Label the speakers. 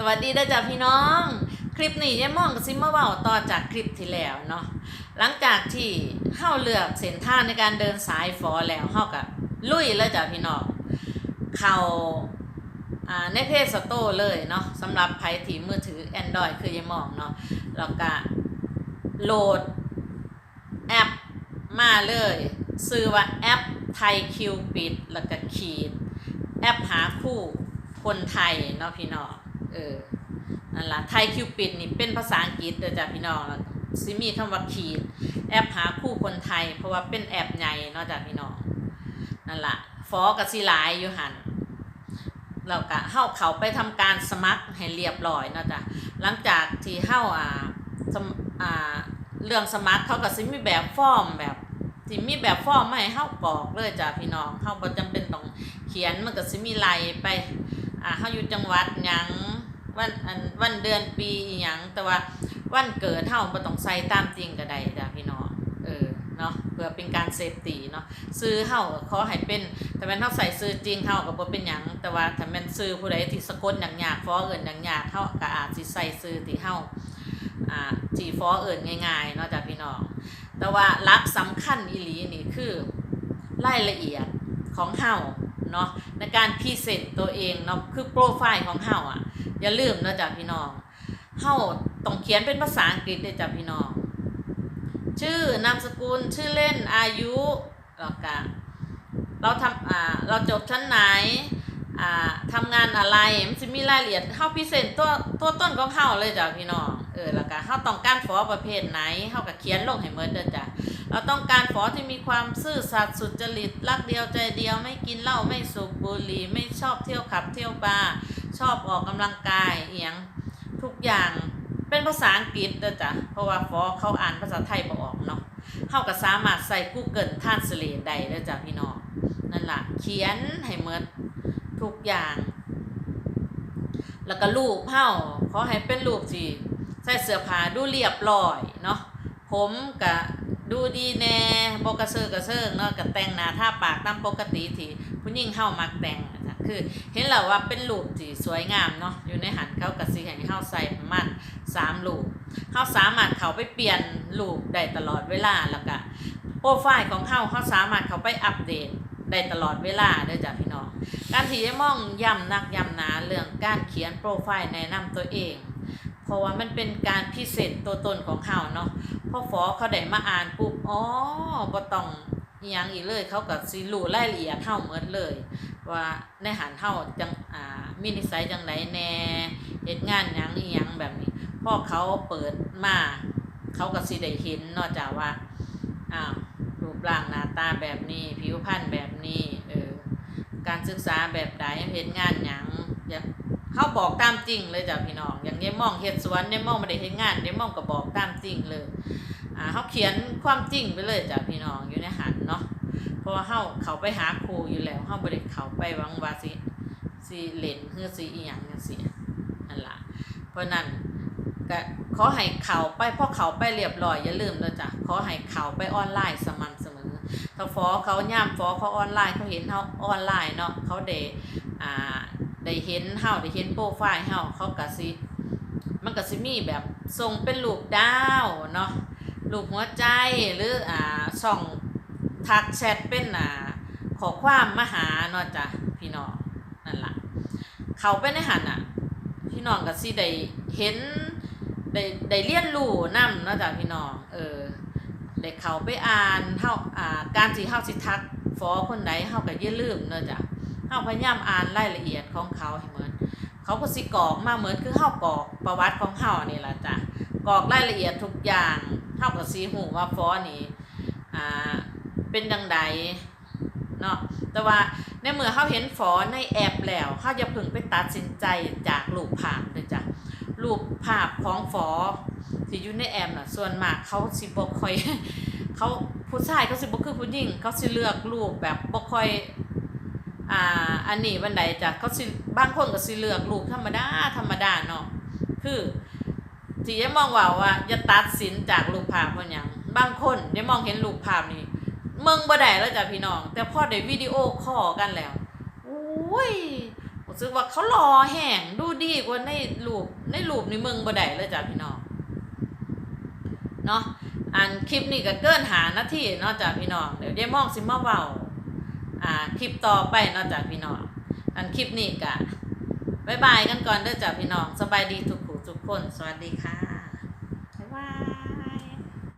Speaker 1: สวัสดีด้จ้าพี่น้อง คลิปนี้ยายม่องกับซิมาเว้าต่อจากคลิปที่แล้วเนาะหลังจากที่เฮาเลือกเส้นทางในการเดินสายฟอแล้วเฮาก็ลุยแล้วจ้าพี่น้องเข้าอ่าในเพจสโตเลยเนาะสำหรับไผที่มือถือ Android คือยายม่องเนาะแล้วก็โหลดแอปมาเลยซื้อว่าแอปไทยคิวปิดแล้วก็ขีด แอปหาคู่คนไทยเนาะพี่น้อง เออนั่นละไทยคิวปิดนี่เป็นภาษาอังกฤษเด้อจ้ะพี่น้องซิมีคำว่าขีดแอปหาคู่คนไทย เพราะว่าเป็นแอปใหญ่เนาะจ้ะพี่น้องนั่นละฟอกับสิหลอยู่หันเราก็เข้าเขาไปทำการสมัครให้เรียบร้อยเนาะจ้ะหลังจากที่เข้าอ่าสมอ่าเรื่องสมัครเขาก็สิมีแบบฟอร์มแบบที่มีแบบฟอร์มมาให้เข้ากรอกเลยจ้ะพี่น้องเข้าบ่จำเป็นต้องเขียนมันก็สิมีไล่ไปอ่าเข้าอยู่จังหวัดยัง วันอันวันเดือนปีอหยังแต่ว่าวันเกิดเฮาบ่ต้องใส่ตามจริงก็ได้จ้ะพี่น้องเออเนาะเพื่อเป็นการเซฟตีเนาะซื้อเฮาก็ขอให้เป็นแต่แม่นเฮาใส่ซื้อจริงเฮาก็บ่เป็นหยังแต่ว่าถ้าแม่นซื้อผู้ใดที่สะกดอย่างยากฟ้อเอิ้นอย่างยากเฮาก็อาจสิใส่ซื้อที่เฮาอ่าที่ฟ้อเอิ้นง่ายๆเนาะจ้ะพี่น้องแต่ว่าหลักสำคัญอีหลีนี่คือรายละเอียดของเฮา เนาะในการพรีเซนต์ตัวเองเนาะคือโปรไฟล์ของเฮาอะ อย่าลืมนะจ๊ะพี่น้องเฮาต้องเขียนเป็นภาษาอังกฤษเลยจ้ะพี่น้อง ชื่อนามสกุลชื่อเล่นอายุแล้วก็เราทำอ่าเราจบชั้นไหน อ่าทำงานอะไรมันจะมีรายละเอียดเฮาพรีเซนต์ตัวตัวต้นของเฮาเลยจ้ะพี่น้องเออแล้วก็เฮาต้องการฟอประเภทไหนเฮาก็เขียนลงให้หมดเด้อจ้ะเราต้องการฝอที่มีความซื่อสัตย์สุจริตรักเดียวใจเดียวไม่กินเหล้าไม่สูบบุหรี่ไม่ชอบเที่ยวขับเที่ยวบาร์ชอบออกกำลังกายเอียงทุกอย่างเป็นภาษาอังกฤษเด้อจ้ะเพราะว่าฟอเขาอ่านภาษาไทยบ่ออกเนาะเข้าก็สามารถใส่ Google Translate ได้เด้อจ้ะพี่น้องนั่นล่ะเขียนให้หมด ทุกอย่าง แล้วก็รูปเฮาขอให้เป็นรูปที่ใส่เสื้อผ้าดูเรียบร้อยเนาะผมกะดูดีแน่บกระเซอร์กระเซิงเนาะกะแต่งหน้าท่าปากตามปกติที่ผู้หญิงเข้ามักแต่งอะจ้ะคือเห็นแล้วว่าเป็นรูปที่สวยงามเนาะอยู่ในหันเขากะสิให้เฮาใส่ประมาณ3รูปเฮาสามารถเข้าไปเปลี่ยนรูปได้ตลอดเวลาแล้วก็โปรไฟล์ของเฮาเฮาสามารถเข้าไปอัปเดตได้ตลอดเวลาเด้อจ้ะพี่น้อง การที่จะมองย้ำนักย้ำหนาเรื่องการเขียนโปรไฟล์แนะนำตัวเอง เพราะว่ามันเป็นการพิเศษตัวตนของเขาเนาะพอฟอเขาได้มาอ่านปุ๊บอ๋อบ่ต้องยังอีกเลยเขาก็สิรู้รายละเอียดเฮาเหมดเลย ว่าในหันเฮาจังอ่ามีนิสัยจังไดแน่เฮ็ดงานยังอียังแบบนี้พ่อเขาเปิดมาเขาก็สิได้เห็นนอกจากว่าอ้าวรูปร่างหน้าตาแบบนี้ผิวพรรณแบบนี้เออการศึก ษาแบบใดเฮ็ดงานหยังอยากเขาบอกตามจริงเลยจ้ะพี่น้องอย่างยายม่องเฮ็ดสวนยายม่องไม่ได้เฮ็ดงานยายม่องก็บอกตามจริงเลยอ่าเขาเขียนความจริงไปเลยจ้ะพี่น้องอยู่ในหันเนาะเพราะว่าเขาเขาไปหาครูอยู่แล้วเขาบ่ได้เขาไปวังวาสิสิเลนเฮือสิอีหยังจังซี่นั่นละเพราะนั้นก็ขอให้เขาไปพอเขาไปเรียบร้อยอย่าลืมเด้อจ้ะขอให้เขาไปออนไลน์สม่ำเส ถ้าฟอเขาย่ามฟอเขาออนไลน์เขาเห็นเขาออนไลน์เนาะเขาได้อ่าได้เห็นเฮาได้เห็นโปรไฟล์เฮาเขาก็สิมันก็สิมีแบบส่งเป็นรูปดาวเนาะรูปหัวใจหรืออ่าช่องทักแชทเป็นอ่าขอความมาหาเนาะจ้ะพี่น้องนั่นล่ะเขาไปในหันอะ พี่น้องก็สิได้เห็นได้ได้เรียนรู้นำเนาะจ้ะพี่น้องเออ ได้เขาไปอ่านเฮาอ่าการที่เฮาสิทักฟอคนใดเฮาก็อย่าลืมเนาะจ้ะเฮาพยายามอ่านรายละเอียดของเขาให้เหมือนเขาก็สิกรอกมาเหมือนคือเฮากรอกประวัติของเฮานี่ล่ะจ้ะกรอกรายละเอียดทุกอย่างเฮาก็สิฮู้ว่าฟอนี่อ่าเป็นจังใดเนาะแต่ว่าในเมื่อเฮาเห็นฟอในแอปแล้วเฮาอย่าเพิ่งไปตัดสินใจจากรูปภาพเด้อจ้ะ รูปภาพของฟอที่อยู่ในแอปน่ะ ส่วนมากเขาสิบ่ค่อย เขาผู้ชายเขาสิบ่คือผู้หญิงเขาสิเลือกรูปแบบบ่ค่อยอ่าอันนี้บันไดจ้ะเขาสิบางคนก็สิเลือกรูปธรรมดาธรรมดาเนาะคือที่จะมองว่าว่าอย่าตัดสินจากรูปภาพเพราะหยังบางคนได้มองเห็นรูปภาพนี่เมืองบ่ได้แล้วจ้ะพี่น้อง แต่พอได้วิดีโอคอลกันแล้วโอ้ย สึกว่าเขารอแห้งดูดีกว่าในรูปในรูปในเมืองบ่ได้เลยจ้ะพี่น้องเนาะอันคลิปนี้ก็เกินหานาทีเนาะจ้ะพี่น้องเดี๋ยวได้มองสิมาเว้าอ่าคลิปต่อไปเนาะจ้ะพี่น้องอันคลิปนี้ก็บายบายกันก่อนเด้อจ้ะพี่น้องสบายดีทุกผู้ทุกคน สวัสดีค่ะ